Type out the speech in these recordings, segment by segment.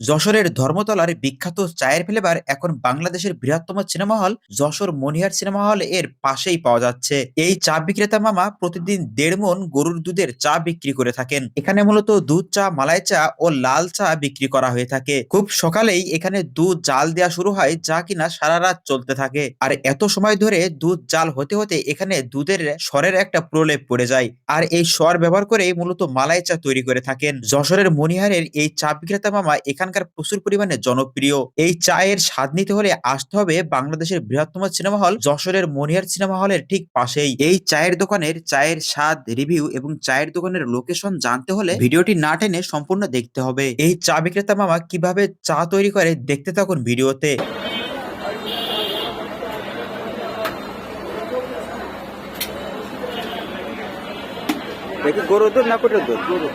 যশোরের ধর্মতলার বিখ্যাত চায়ের ফ্লেভার এখন বাংলাদেশের বৃহত্তম সিনেমা হল যশোর মনিহার সিনেমা হল এর পাশেই পাওয়া যাচ্ছে। এই চা বিক্রেতা মামা প্রতিদিন দেড় মন গরুর দুধের চা বিক্রি করে থাকেন। এখানে মূলত দুধ চা, মালাই চা ও লাল চা বিক্রি করা হয়ে থাকে। খুব সকালেই এখানে দুধ জাল দেওয়া শুরু হয় যা কিনা সারা রাত চলতে থাকে। আর এত সময় ধরে দুধ জাল হতে হতে এখানে দুধের স্বরের একটা প্রলেপ পড়ে যায়। আর এই স্বর ব্যবহার করে মূলত মালাই চা তৈরি করে থাকেন। যশোরের মনিহারের এই চা বিক্রেতা মামা এখানকার প্রচুর পরিমাণে জনপ্রিয়। এই চায়ের স্বাদ নিতে হলে আসতে হবে বাংলাদেশের বৃহত্তম সিনেমা হল, যশোরের মনিহার সিনেমা হলের ঠিক পাশেই। এই চায়ের দোকানের চায়ের স্বাদ রিভিউ এবং চায়ের দোকানের লোকেশন জানতে হলে ভিডিওটি না টেনে সম্পূর্ণ দেখতে হবে। এই চা বিক্রেতা মামা কীভাবে চা তৈরি করে দেখতে থাকুন ভিডিওতে। গরুর দুধ না কুটের দুধ? গরু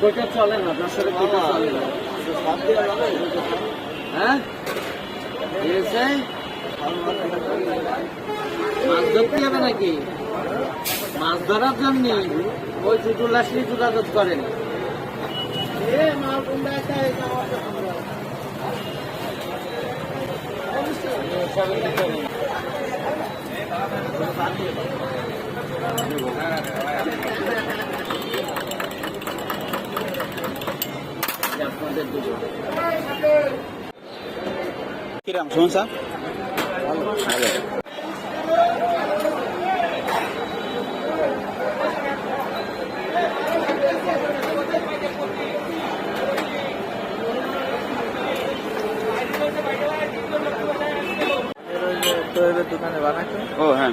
কোটা চলে না দশের কোটা চলে না। হ্যাঁ? মাছ ধরতে হবে নাকি? মাছ ধরার জন্য ওই জুটুল আসলে যোগাযোগ করেন। কিরাম সমস্যা ভালো দোকানে বানাচ্ছে ও হ্যাঁ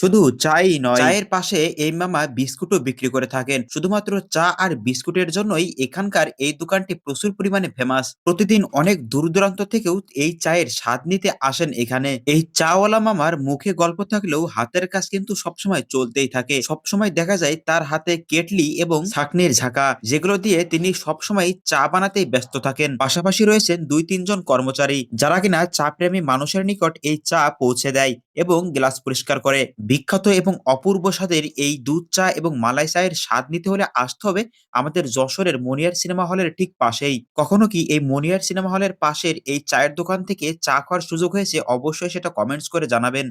শুধু চাই নয়। চায়ের পাশে এই মামা বিস্কুটও বিক্রি করে থাকেন। শুধুমাত্র চা আর বিস্কুটের জন্যই এখানকার এই দোকানটি প্রচুর পরিমাণে ফেমাস প্রতিদিন অনেক দূর দূরান্ত থেকেও এই চায়ের স্বাদ নিতে আসেন এখানে। এই চাওয়ালা মামার মুখে গল্প থাকলেও হাতের কাজ কিন্তু সবসময় চলতেই থাকে। সবসময় দেখা যায় তার হাতে কেটলি এবং ছাকনির ঝাঁকা, যেগুলো দিয়ে তিনি সবসময় চা বানাতেই ব্যস্ত থাকেন। পাশাপাশি রয়েছেন দুই তিনজন কর্মচারী, যারা কিনা চা প্রেমী মানুষের নিকট এই চা পৌঁছে দেয়। এবং গ্লাস পরিষ্কার করে। বিখ্যাত এবং অপূর্ব স্বাদের এই দুধ, চা এবং মালাই চায়ের স্বাদ নিতে হলে আসতে হবে আমাদের যশোরের মনিয়ার সিনেমা হলের ঠিক পাশেই। কখনো কি এই মনিয়ার সিনেমা হলের পাশের এই চায়ের দোকান থেকে চা খাওয়ার সুযোগ হয়েছে? অবশ্যই সেটা কমেন্টস করে জানাবেন।